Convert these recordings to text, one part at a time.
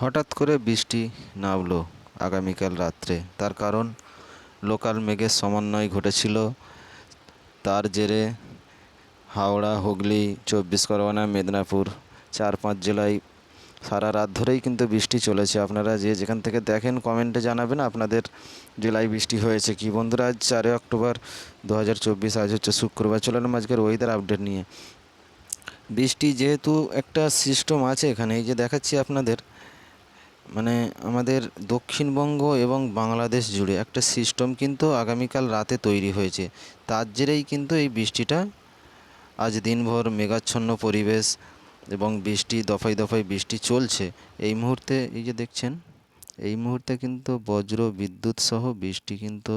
হঠাৎ করে বৃষ্টি নামলো আগামীকাল রাত্রে। তার কারণ, লোকাল মেঘের সমন্বয় ঘটেছিল। তার জেরে হাওড়া, হুগলি, চব্বিশ পরগনা, মেদিনীপুর, চার পাঁচ জেলায় সারা রাত ধরেই কিন্তু বৃষ্টি চলেছে। আপনারা যে যেখান থেকে দেখেন, কমেন্টে জানাবেন আপনাদের জেলায় বৃষ্টি হয়েছে কি। বন্ধুরা, আজ চারই অক্টোবর দু হাজার চব্বিশ, আজ হচ্ছে শুক্রবার। চলে এলাম আজকের ওয়েদার আপডেট নিয়ে। বৃষ্টি যেহেতু একটা সিস্টেম আছে এখানে, এই যে দেখাচ্ছি আপনাদের। মানে আমাদের দক্ষিণবঙ্গ এবং বাংলাদেশ জুড়ে একটা সিস্টেম কিন্তু আগামীকাল রাতে তৈরি হয়েছে। তার জেরেই কিন্তু এই বৃষ্টিটা আজ দিনভর মেঘাচ্ছন্ন পরিবেশ এবং বৃষ্টি, দফায় দফায় বৃষ্টি চলছে। এই মুহূর্তে, এই যে দেখছেন, এই মুহূর্তে কিন্তু বজ্র, বিদ্যুৎ সহ বৃষ্টি কিন্তু,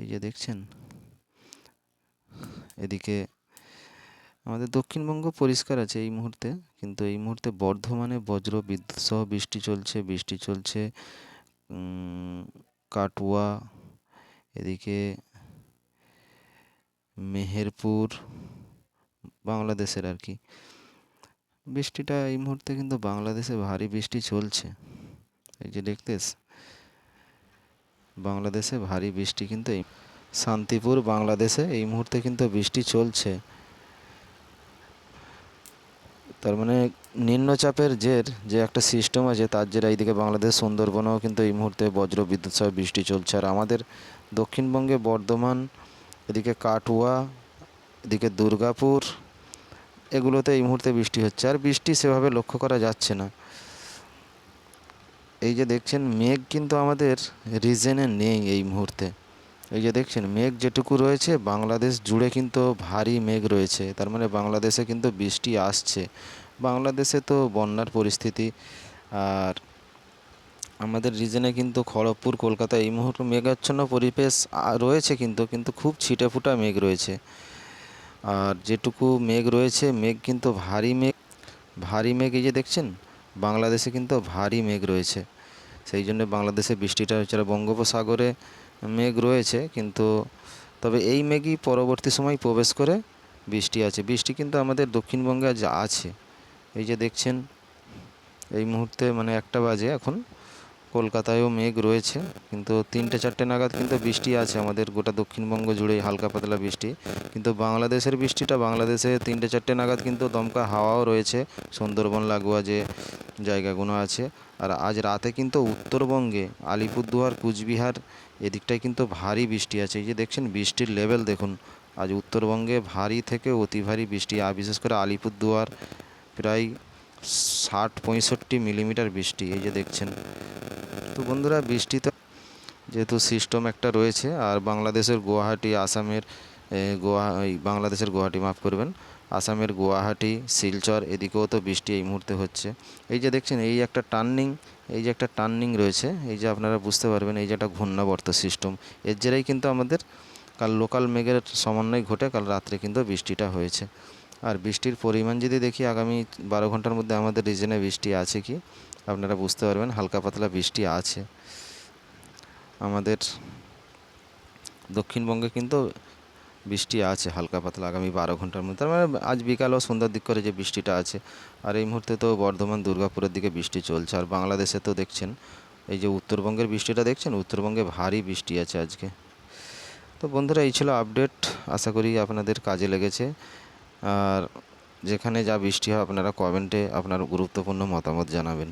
এই যে দেখছেন, এদিকে আমাদের দক্ষিণবঙ্গ পরিষ্কার আছে এই মুহূর্তে, কিন্তু এই মুহূর্তে বর্ধমানে বজ্র বিদ্যুৎ সহ বৃষ্টি চলছে বৃষ্টি চলছে কাটুয়া, এদিকে মেহেরপুর, বাংলাদেশের আর কি। বৃষ্টিটা এই মুহূর্তে কিন্তু বাংলাদেশে ভারী বৃষ্টি চলছে। এই যে দেখতেস বাংলাদেশে ভারী বৃষ্টি কিন্তু এই শান্তিপুর, বাংলাদেশে এই মুহূর্তে কিন্তু বৃষ্টি চলছে। তার মানে নিম্নচাপের জের যে একটা সিস্টেম আছে, তার জেরে এইদিকে বাংলাদেশ, সুন্দরবনেও কিন্তু এই মুহূর্তে বজ্র বিদ্যুৎ সহ বৃষ্টি চলছে। আর আমাদের দক্ষিণবঙ্গে বর্ধমান, এদিকে কাটুয়া, এদিকে দুর্গাপুর, এগুলোতে এই মুহূর্তে বৃষ্টি হচ্ছে। আর বৃষ্টি সেভাবে লক্ষ্য করা যাচ্ছে না। এই যে দেখছেন, মেঘ কিন্তু আমাদের রিজেনে নেই এই মুহূর্তে। এই যে দেখছেন, মেঘ যেটুকু রয়েছে, বাংলাদেশ জুড়ে কিন্তু ভারী মেঘ রয়েছে। তার মানে বাংলাদেশে কিন্তু বৃষ্টি আসছে। বাংলাদেশে তো বন্যার পরিস্থিতি, আর আমাদের রিজনে কিন্তু খড়গপুর, কলকাতা এই মুহূর্তে মেঘাচ্ছন্ন পরিবেশ রয়েছে কিন্তু কিন্তু খুব ছিটে ফুটা মেঘ রয়েছে। আর যেটুকু মেঘ রয়েছে, মেঘ কিন্তু ভারী মেঘ ভারী মেঘ এই যে দেখছেন, বাংলাদেশে কিন্তু ভারী মেঘ রয়েছে। সেই জন্য বাংলাদেশে বৃষ্টিটা হচ্ছে বঙ্গোপসাগরে মেঘ রয়েছে, কিন্তু তবে এই মেঘই পরবর্তী সময় প্রবেশ করে বৃষ্টি আছে। বৃষ্টি কিন্তু আমাদের দক্ষিণবঙ্গে আজ আছে। এই যে দেখছেন, এই মুহূর্তে মানে একটা বাজে এখন। কলকাতায়ও মেঘ রয়েছে, কিন্তু তিনটে চারটে নাগাদ কিন্তু বৃষ্টি আছে আমাদের গোটা দক্ষিণবঙ্গ জুড়েই, হালকা পাতলা বৃষ্টি। কিন্তু বাংলাদেশের বৃষ্টিটা, বাংলাদেশে তিনটে চারটে নাগাদ কিন্তু দমকা হাওয়াও রয়েছে, সুন্দরবন, লাগোয়া যে জায়গাগুলো আছে। আর আজ রাতে কিন্তু উত্তরবঙ্গে আলিপুরদুয়ার, কুচবিহার এদিকটায় কিন্তু ভারী বৃষ্টি আছে। এই যে দেখছেন, বৃষ্টির লেভেল দেখুন, আজ উত্তরবঙ্গে ভারী থেকে অতি ভারী বৃষ্টি। আর বিশেষ করে আলিপুরদুয়ার প্রায় ষাট পঁয়ষট্টি মিলিমিটার বৃষ্টি, এই যে দেখছেন। তো বন্ধুরা, বৃষ্টি তো যেহেতু সিস্টেম একটা রয়েছে, আর বাংলাদেশের গুয়াহাটি, আসামের গোয়া বাংলাদেশের গুয়াহাটি, মাফ করবেন, আসামের গুয়াহাটি, শিলচর, এদিকেও তো বৃষ্টি এই মুহূর্তে হচ্ছে। এই যে দেখছেন, এই একটা টার্নিং এই যে একটা টার্নিং রয়েছে, এই যে আপনারা বুঝতে পারবেন, এই যে একটা ঘূর্ণাবর্ত সিস্টেম এর জেরেই কিন্তু আমাদের কাল লোকাল মেঘের সমন্বয় ঘটে, কাল রাত্রে কিন্তু বৃষ্টিটা হয়েছে। আর বৃষ্টির পরিমাণ যদি দেখি আগামী বারো ঘণ্টার মধ্যে আমাদের রিজনে বৃষ্টি আছে কি? আপনারা বুঝতে পারবেন, হালকা পাতলা বৃষ্টি আছে। আমাদের দক্ষিণবঙ্গে কিন্তু বৃষ্টি আছে, হালকা পাতলা আগামী বারো ঘণ্টার মধ্যে। তার মানে আজ বিকাল ও সন্ধ্যার দিক করে যে বৃষ্টিটা আছে, আর এই মুহূর্তে তো বর্ধমান, দুর্গাপুরের দিকে বৃষ্টি চলছে। আর বাংলাদেশে তো দেখছেন, এই যে উত্তরবঙ্গের বৃষ্টিটা দেখছেন, উত্তরবঙ্গে ভারী বৃষ্টি আছে আজকে। তো বন্ধুরা, এই ছিল আপডেট। আশা করি আপনাদের কাজে লেগেছে। আর যেখানে যা বৃষ্টি হয় আপনারা কমেন্টে আপনার গুরুত্বপূর্ণ মতামত জানাবেন।